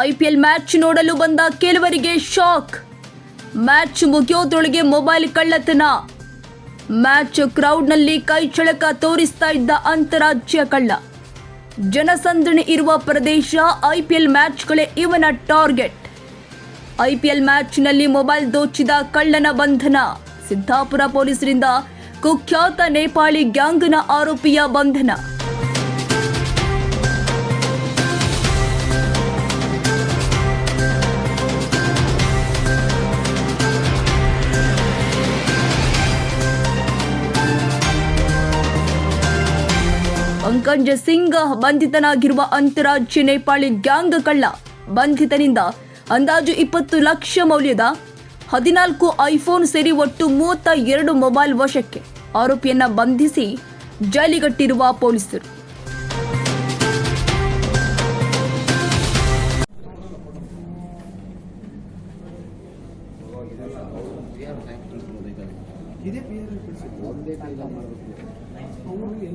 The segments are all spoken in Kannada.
ಐಪಿಎಲ್ ಮ್ಯಾಚ್ ನೋಡಲು ಬಂದ ಕೆಲವರಿಗೆ ಶಾಕ್. ಮ್ಯಾಚ್ ಮುಗಿಯೋದ್ರೊಳಗೆ ಮೊಬೈಲ್ ಕಳ್ಳತನ. ಮ್ಯಾಚ್ ಕ್ರೌಡ್ನಲ್ಲಿ ಕೈ ಚಳಕ ತೋರಿಸ್ತಾ ಇದ್ದ ಅಂತಾರಾಜ್ಯ ಕಳ್ಳ. ಜನಸಂದಣಿ ಇರುವ ಪ್ರದೇಶ ಐಪಿಎಲ್ ಮ್ಯಾಚ್ಗಳೇ ಇವನ ಟಾರ್ಗೆಟ್. ಐಪಿಎಲ್ ಮ್ಯಾಚ್ನಲ್ಲಿ ಮೊಬೈಲ್ ದೋಚಿದ ಕಳ್ಳನ ಬಂಧನ. ಸಿದ್ದಾಪುರ ಪೊಲೀಸರಿಂದ ಕುಖ್ಯಾತ ನೇಪಾಳಿ ಗ್ಯಾಂಗ್ನ ಆರೋಪಿಯ ಬಂಧನ. ಪಂಕಜ್ ಸಿಂಗ್ ಬಂಧಿತನಾಗಿರುವ ಅಂತಾರಾಜ್ಯ ನೇಪಾಳಿ ಗ್ಯಾಂಗ್ ಕಳ್ಳ ಬಂಧಿತನಿಂದ ಅಂದಾಜು ಇಪ್ಪತ್ತು ಲಕ್ಷ ಮೌಲ್ಯದ ಹದಿನಾಲ್ಕು ಐಫೋನ್ ಸೇರಿ ಒಟ್ಟು ಮೂವತ್ತ ಎರಡು ಮೊಬೈಲ್ ವಶಕ್ಕೆ ಆರೋಪಿಯನ್ನ ಬಂಧಿಸಿ ಜೈಲಿಗಟ್ಟಿರುವ ಪೊಲೀಸರು.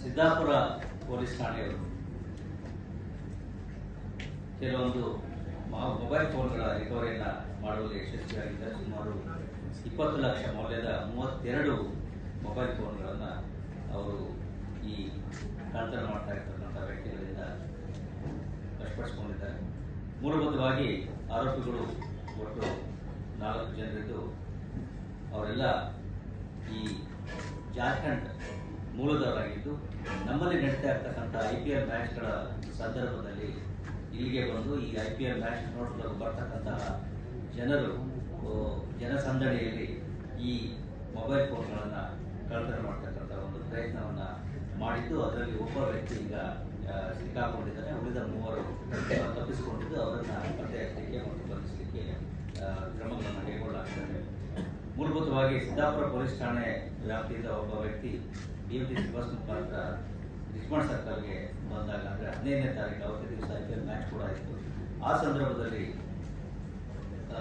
ಸಿದ್ದಾಪುರ ಪೊಲೀಸ್ ಠಾಣೆಯವರು ಕೆಲವೊಂದು ಮೊಬೈಲ್ ಫೋನ್ಗಳ ರಿಕವರಿಯನ್ನು ಮಾಡುವಲ್ಲಿ ಯಶಸ್ವಿಯಾಗಿದ್ದ ಸುಮಾರು ಇಪ್ಪತ್ತು ಲಕ್ಷ ಮೌಲ್ಯದ ಮೂವತ್ತೆರಡು ಮೊಬೈಲ್ ಫೋನ್ಗಳನ್ನು ಅವರು ಈ ಕಳ್ತನ ಮಾಡ್ತಾ ಇರ್ತಕ್ಕಂಥ ವ್ಯಕ್ತಿಗಳಿಂದ ವಶಪಡಿಸಿಕೊಂಡಿದ್ದಾರೆ ಮೂಲಭೂತವಾಗಿ ಆರೋಪಿಗಳು ಒಟ್ಟು ನಾಲ್ಕು ಜನರಿದ್ದು, ಅವರೆಲ್ಲ ಈ ಜಾರ್ಖಂಡ್ ಮೂಲದವರಾಗಿದ್ದು, ನಮ್ಮಲ್ಲಿ ನಡೀತಾ ಇರ್ತಕ್ಕಂಥ ಐ ಪಿ ಎಲ್ ಮ್ಯಾಚ್ಗಳ ಸಂದರ್ಭದಲ್ಲಿ ಇಲ್ಲಿಗೆ ಬಂದು ಈ ಐ ಪಿ ಎಲ್ ಮ್ಯಾಚ್ ನೋಡಲು ಬರ್ತಕ್ಕಂತಹ ಜನರು ಜನಸಂದಣಿಯಲ್ಲಿ ಈ ಮೊಬೈಲ್ ಫೋನ್ಗಳನ್ನು ಕಳ್ತನ ಮಾಡ್ತಕ್ಕಂಥ ಒಂದು ಪ್ರಯತ್ನವನ್ನು ಮಾಡಿದ್ದು ಅದರಲ್ಲಿ ಒಬ್ಬ ವ್ಯಕ್ತಿ ಈಗ ಆ, ಸಿಕ್ಕಾಕೊಂಡಿದ್ದಾರೆ ಉಳಿದ ಮೂವರು ತಪ್ಪಿಸಿಕೊಂಡಿದ್ದು ಅವರನ್ನು ಪತ್ತೆ ಹಚ್ಚಲಿಕ್ಕೆ ಮತ್ತು ಬಂಧಿಸಲಿಕ್ಕೆ ಕ್ರಮಗಳನ್ನು ಕೈಗೊಳ್ಳಲಾಗ್ತದೆ. ಮೂಲಭೂತವಾಗಿ ಸಿದ್ದಾಪುರ ಪೊಲೀಸ್ ಠಾಣೆ ವ್ಯಾಪ್ತಿಯಿಂದ ಒಬ್ಬ ವ್ಯಕ್ತಿ ಬಿಎಂಟಿಸಿ ಬಸ್ ಮುಖಾಂತರ ರಿಚ್ಮಂಡ್ ಸರ್ಕಲ್ಗೆ ಬಂದಾಗ ಅಂದರೆ ಹದಿನೈದನೇ ತಾರೀಕು ಅವತ್ತೇ ದಿವಸ ಐ ಪಿ ಎಲ್ ಮ್ಯಾಚ್ ಕೂಡ ಇತ್ತು ಆ ಸಂದರ್ಭದಲ್ಲಿ ಆ,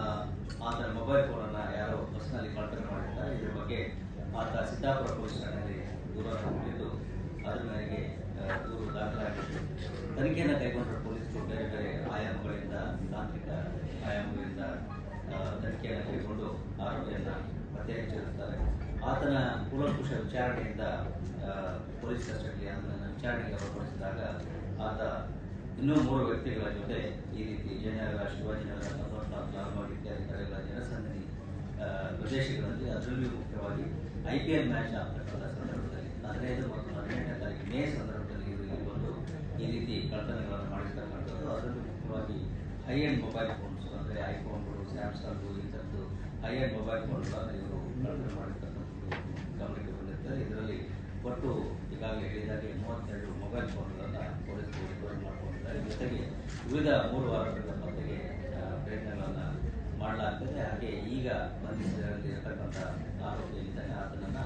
ಆತನ ಮೊಬೈಲ್ ಫೋನನ್ನು ಯಾರೋ ಬಸ್ನಲ್ಲಿ ಕಳ್ಳತನ ಮಾಡಿದ್ದಾರೆ. ಇದ್ರ ಬಗ್ಗೆ ಆತ ಸಿದ್ದಾಪುರ ಪೊಲೀಸ್ ಠಾಣೆಯಲ್ಲಿ ದೂರನ್ನು ಕೊಟ್ಟಿದ್ದು ಅದ್ರ ಮೇರೆಗೆ ದಾಖಲಾಗಿದೆ ದೂರು ದಾಖಲಾಗಿತ್ತು ತನಿಖೆಯನ್ನು ಕೈಗೊಂಡ ಪೊಲೀಸರು ಬೇರೆ ಬೇರೆ ಆಯಾಮಗಳಿಂದ ತಾಂತ್ರಿಕ ಆಯಾಮಗಳಿಂದ ತನಿಖೆಯನ್ನು ಕೈಗೊಂಡು ಆರೋಪಿಯನ್ನು ಪತ್ತೆ ಹಚ್ಚಿರುತ್ತಾರೆ ಆತನ ಕೂಲಂಕುಷ ವಿಚಾರಣೆಯಿಂದ ಪೊಲೀಸ್ ಆತನನ್ನು ವಿಚಾರಣೆಗೆ ಒಳಪಡಿಸಿದಾಗ ಆತ ಇನ್ನೂ ಮೂರು ವ್ಯಕ್ತಿಗಳ ಜೊತೆ ಈ ರೀತಿ ಜಯನಗರ ಶಿವಾಜಿನಗರ ಲಾಲ್ಬಾಗ್ ಇತ್ಯಾದಿ ಕಡೆಗಳ ಜನಸಂದಣಿ ಆ, ಪ್ರದೇಶಗಳಲ್ಲಿ ಅದರಲ್ಲಿಯೂ ಮುಖ್ಯವಾಗಿ ಐ ಪಿ ಎಲ್ ಮ್ಯಾಚ್ ಆಗ್ತಕ್ಕಂಥ ಹದಿನೈದು ಮತ್ತು ಹದಿನೆಂಟನೇ ತಾರೀಕು ಮೇ ಸಂದರ್ಭದಲ್ಲಿ ಬಂದು ಈ ರೀತಿ ಕಳ್ತನೆಗಳನ್ನು ಮಾಡಿರ್ತಕ್ಕಂಥದ್ದು. ಅದರಲ್ಲೂ ಮುಖ್ಯವಾಗಿ ಹೈ ಎಂಡ್ ಮೊಬೈಲ್ ಫೋನ್ಸ್, ಅಂದರೆ ಐಫೋನ್ಗಳು ಸ್ಯಾಮ್ಸಂಗ್ ಈ ಥರದ್ದು ಹೈ ಎಂಡ್ ಮೊಬೈಲ್ ಫೋನ್ಗಳನ್ನು ಇವರು ಕಳ್ಳತನ ಮಾಡಿರ್ತಕ್ಕಂಥದ್ದು ಗಮನಕ್ಕೆ ಬಂದಿರ್ತದೆ. ಇದರಲ್ಲಿ ಒಟ್ಟು ಈಗಾಗಲೇ ಹೇಳಿದಾಗೆ ಮೂವತ್ತೆರಡು ಮೊಬೈಲ್ ಫೋನ್ಗಳನ್ನು ಪೊಲೀಸರು ರಿಕವರಿ ಮಾಡಿಕೊಂಡಿದ್ದಾರೆ. ಜೊತೆಗೆ ವಿವಿಧ ಮೂರು ವಾರಗಳ ಮಟ್ಟಿಗೆ ಪ್ರಯತ್ನಗಳನ್ನು ಮಾಡಲಾಗ್ತದೆ. ಹಾಗೆ ಈಗ ಬಂಧಿಸಿರತಕ್ಕಂಥ ಆರೋಪಿ ಏನಿದ್ದಾನೆ ಆತನನ್ನು